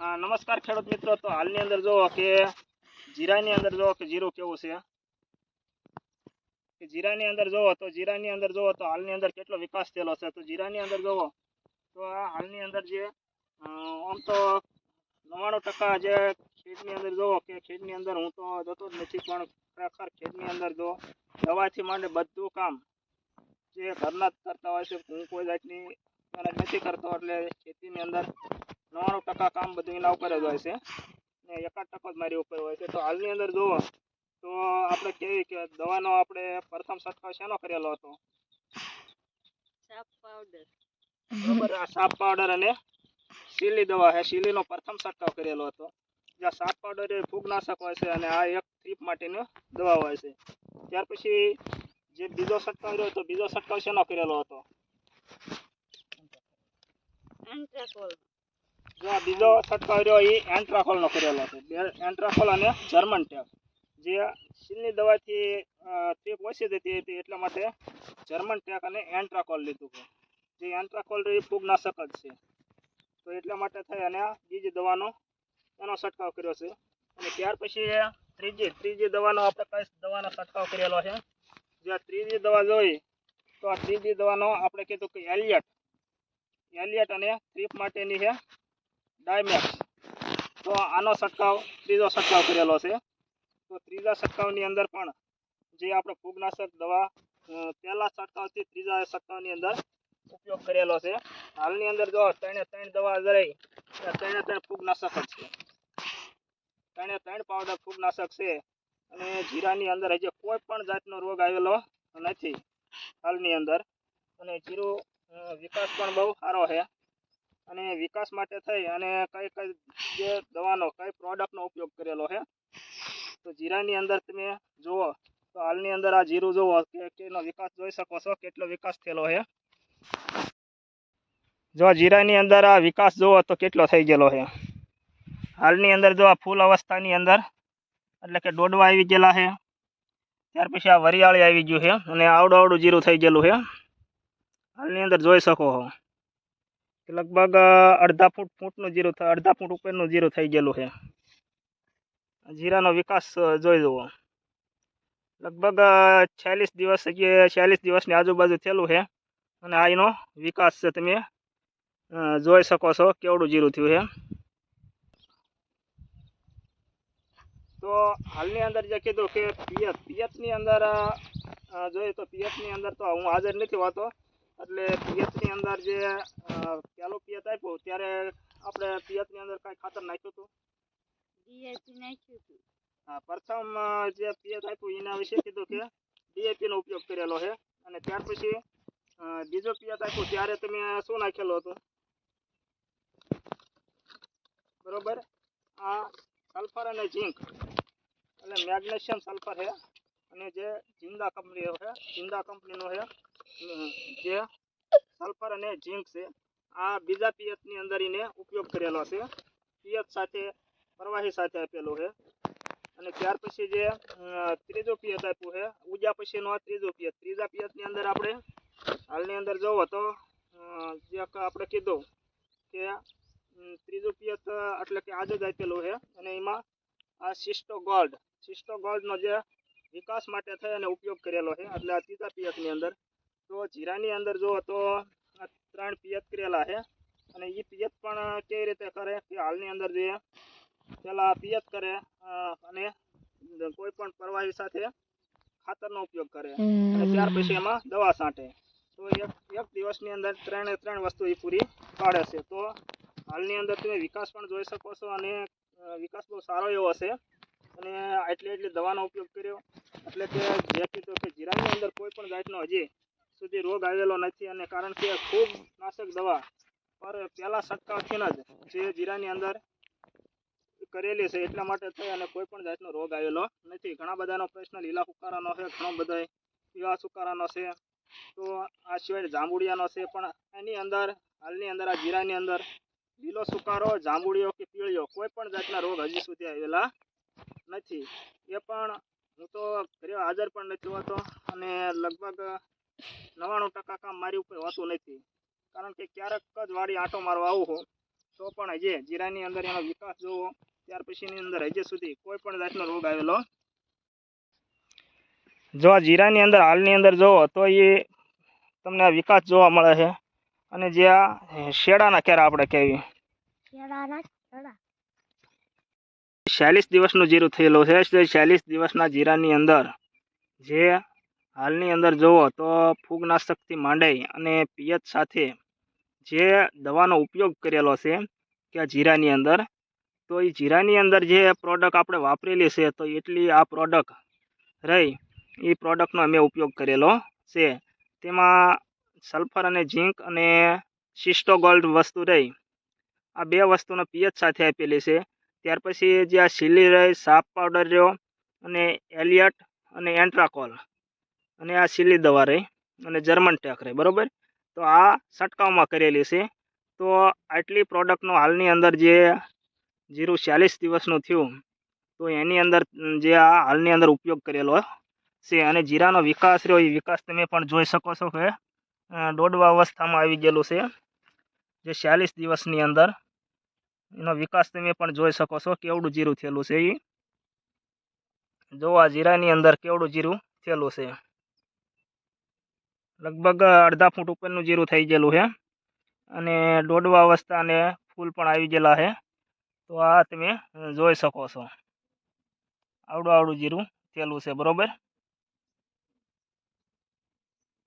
નમસ્કાર ખેડૂત મિત્રો. તો હાલની અંદર જુઓ કે જીરાની અંદર જુઓ કે જીરું કેવું છે? કે જીરાની અંદર જુઓ તો જીરાની અંદર જુઓ તો હાલની અંદર કેટલો વિકાસ થયેલો છે? તો જીરાની અંદર જુઓ તો આ હાલની અંદર જે આમ તો નવ્વાણું ટકા જે ખેડની અંદર જુઓ કે ખેડની અંદર હું તો જતો જ નથી, પણ ખરેખર ખેડની અંદર જો દવાથી માંડે બધું કામ જે ઘરના જ કરતા હોય છે, હું કોઈ જાતની નથી કરતો, એટલે ખેતીની અંદર નવ્વાણું ટકા કામ બધું એના ઉપર જ હોય છે. ને એકાદ ટકો જ મારી ઉપર હોય છે. તો હાલની અંદર જુઓ તો આપણે કેવી કે દવાનો આપણે પ્રથમ છંટકાવ શેનો કરેલો હતો? સાપ પાવડર. બરોબર આ સાપ પાવડર અને સીલી દવા છે. સીલીનો પ્રથમ છંટકાવ કરેલો હતો. જ્યાં સાપ પાવડર એ ફૂગનાશક હોય છે અને આ એક થ્રીપ માટેની દવા હોય છે. ત્યાર પછી જે બીજો છંટકાવ રહ્યો તો બીજો છંટકાવ શેનો કરેલો હતો? એન્ટ્રાકોલ જો બીજો છંટકાવ રહ્યો એ એન્ટ્રાકોલનો કરેલો છે. બે એન્ટ્રાકોલ અને જર્મન ટેપ. જે સીલની દવાથી ટેપ ઓછી થતી હતી એટલા માટે જર્મન ટેક અને એન્ટ્રાકોલ લીધું છે જે એન્ટ્રાકોલ એ ફૂગનાશક જ છે. તો એટલા માટે થઈ અને બીજી દવાનો એનો છંટકાવ કર્યો છે. અને ત્યાર પછી ત્રીજી ત્રીજી દવાનો આપણે કઈ દવાનો છંટકાવ કરેલો છે? જે ત્રીજી દવા જોઈ, તો આ ત્રીજી દવાનો આપણે કીધું કે એલિયટ. એલિયટ અને ટ્રીપ માટેની છે ડાયમેક્સ તો આનો છંટકાવ, ત્રીજો છંટકાવ કરેલો છે. તો ત્રીજા છંટકાવની અંદર પણ જે આપણે ફૂગનાશક દવા પહેલા છંટકાવથી ત્રીજા છંટકાવની અંદર ઉપયોગ કરેલો છે. હાલની અંદર જો ત્રણે ત્રણ દવા રહી ત્રણે ત્રણ ફૂગનાશક જ છે. ત્રણે ત્રણ પાવડર ફૂગનાશક છે અને જીરાની અંદર હજી કોઈ પણ જાતનો રોગ આવેલો નથી હાલની અંદર. અને જીરું વિકાસ પણ બહુ સારો છે. અને વિકાસ માટે થઈ અને કઈ કઈ જે દવાનો, કઈ પ્રોડક્ટનો ઉપયોગ કરેલો છે તો જીરાની અંદર તમે જુઓ, તો હાલની અંદર આ જીરું જુઓ કેનો વિકાસ જોઈ શકો છો, કેટલો વિકાસ થયેલો છે જો જીરાની અંદર આ વિકાસ જુઓ, તો કેટલો થઈ ગયેલો છે હાલની અંદર જો આ ફૂલ અવસ્થાની અંદર, એટલે કે દોડવા આવી ગયેલા છે ત્યાર પછી આ વરિયાળી આવી ગયું છે અને આવડું આવડું જીરું થઈ ગયેલું છે હાલની અંદર જોઈ શકો કે લગભગ અડધા ફૂટ ફૂટનું જીરું અડધા ફૂટ ઉપરનું જીરું થઈ ગયેલું છે. જીરાનો વિકાસ જોઈ જુઓ. લગભગ છ્યાલીસ દિવસ કે છ્યાલીસ દિવસની આજુબાજુ થયેલું છે. અને આ એનો વિકાસ છે તમે જોઈ શકો છો કેવડું જીરું થયું છે. તો હાલની અંદર જે કીધું કે પિયત, પિયતની અંદર જોઈએ તો પિયતની અંદર તો હું હાજર નથી હોતો. એટલે પિયતની અંદર જે અ, પિયત આપ્યું ત્યારે આપણે પિયતની અંદર કાંઈ ખાતર નાખ્યું હતું? ડીએપી નાખ્યું હતું. હા, પ્રથમ જે પિયત આપ્યું એના વિશે કીધું કે DAP નો ઉપયોગ કરેલો છે. અને ત્યાર પછી બીજો પિયત આપ્યું ત્યારે તમે શું નાખેલું હતું? બરોબર? આ સલ્ફર અને ઝીંક એટલે મેગ્નેશિયમ સલ્ફર છે. અને જે જિંદા કંપની છે જિંદા કંપનીનો છે જે સલ્ફર અને ઝીંક છે, આ બીજા પિયતની અંદર એને ઉપયોગ કરેલો છે. પિયત સાથે, પ્રવાહી સાથે આપેલું છે. અને ત્યાર પછી જે ત્રીજો પિયત આપ્યું છે ઉજા પછીનો આ ત્રીજો પિયત. ત્રીજા પિયતની અંદર આપણે હાલની અંદર જોવો તો જે આપણે કીધું કે ત્રીજું પિયત એટલે કે આજે જ આપેલું છે. અને એમાં આ સિસ્ટો ગોલ્ડ સિસ્ટો ગોલ્ડનો જે વિકાસ માટે થઈ અને ઉપયોગ કરેલો છે. એટલે આ ત્રીજા પિયતની અંદર તો જીરાની અંદર જુઓ તો ત્રણ પિયત કરેલા છે. અને એ પિયત પણ કેવી રીતે કરે કે હાલની અંદર જે પેલા પિયત કરે અને કોઈ પણ પ્રવાહી સાથે ખાતરનો ઉપયોગ કરે. અને ત્યાર પછી એમાં દવા છાંટે. તો એક એક દિવસની અંદર ત્રણે ત્રણ વસ્તુ એ પૂરી પાડે છે. તો હાલની અંદર તમે વિકાસ પણ જોઈ શકો છો અને વિકાસ બહુ સારો એવો છે. અને એટલે એટલી દવાનો ઉપયોગ કર્યો. એટલે કે જે કીધું કે જીરાની અંદર કોઈ પણ જાતનો હજી સુધી રોગ આવેલો નથી અને કારણ કે ખૂબ નાશક દવા પર પહેલા છંટકાવથી જ. જે જીરાની અંદર કરેલી છે એટલા માટે થઈ અને કોઈ પણ જાતનો રોગ આવેલો નથી. ઘણા બધાનો પ્રશ્ન લીલા સુકારાનો છે, ઘણો બધો પીળા સુકારાનો છે. તો આ સિવાય જાંબુડિયાનો છે પણ એની અંદર, હાલની અંદર, આ જીરાની અંદર લીલો સુકારો, જાંબુડિયો કે પીળિયો કોઈ પણ જાતના રોગ હજી સુધી આવેલા નથી. એ પણ હું તો ઘરે હાજર પણ નથી હોતો અને લગભગ નવ્વાણું ટકા કામ મારી ઉપર હોતું નથી. કારણ કે ક્યારેક જ વાડી આંટો મારવા આવું હો તો પણ હજી જીરાની અંદર એનો વિકાસ જોવો ત્યાર પછીની અંદર હજી સુધી કોઈ પણ જાતનો રોગ આવેલો જો આ જીરાની અંદર હાલની અંદર જોવો તો એ તમને આ વિકાસ જોવા મળે છે. અને જે આ શેડાના કેરા આપણે કહેવી. ચાલીસ દિવસનું જીરું થયેલું છે. ચાલીસ દિવસના જીરાની અંદર જે હાલની અંદર જુઓ તો ફૂગનાશકથી માંડાઈ અને પિયત સાથે જે દવાનો ઉપયોગ કરેલો છે કે જીરાની અંદર, તો એ જીરાની અંદર જે પ્રોડક્ટ આપણે વાપરેલી છે, તો એટલી આ પ્રોડક્ટ રહી એ પ્રોડક્ટનો અમે ઉપયોગ કરેલો છે. તેમાં સલ્ફર અને ઝીંક અને સિસ્ટોગોલ્ડ વસ્તુ રહી. આ બે વસ્તુનો પિયત સાથે આપેલી છે. ત્યાર પછી જે આ સિલી રહી સાપ પાવડર રહ્યો અને એલિયટ અને એન્ટ્રાકોલ અને આ સીલી દવા રહી અને જર્મન ટેક રહી, બરાબર? તો આ છંટકાવમાં કરેલી છે. તો આટલી પ્રોડક્ટનો હાલની અંદર જે જીરું ચાલીસ દિવસનું થયું, તો એની અંદર જે આ હાલની અંદર ઉપયોગ કરેલો છે અને જીરાનો વિકાસ રહ્યો, એ વિકાસ તમે પણ જોઈ શકો છો કે દોડવા અવસ્થામાં આવી ગયેલું છે. જે ચાલીસ દિવસની અંદર એનો વિકાસ તમે પણ જોઈ શકો છો કેવડું જીરું થયેલું છે એ જો આ જીરાની અંદર કેવડું જીરું થયેલું છે. લગભગ અડધા ફૂટ ઉપરનું જીરું થઈ ગયેલું છે. અને દોડવા અવસ્થા અને ફૂલ પણ આવી ગયેલા છે. તો આ તમે જોઈ શકો છો. આવડું આવડું જીરું થયેલું છે, બરોબર?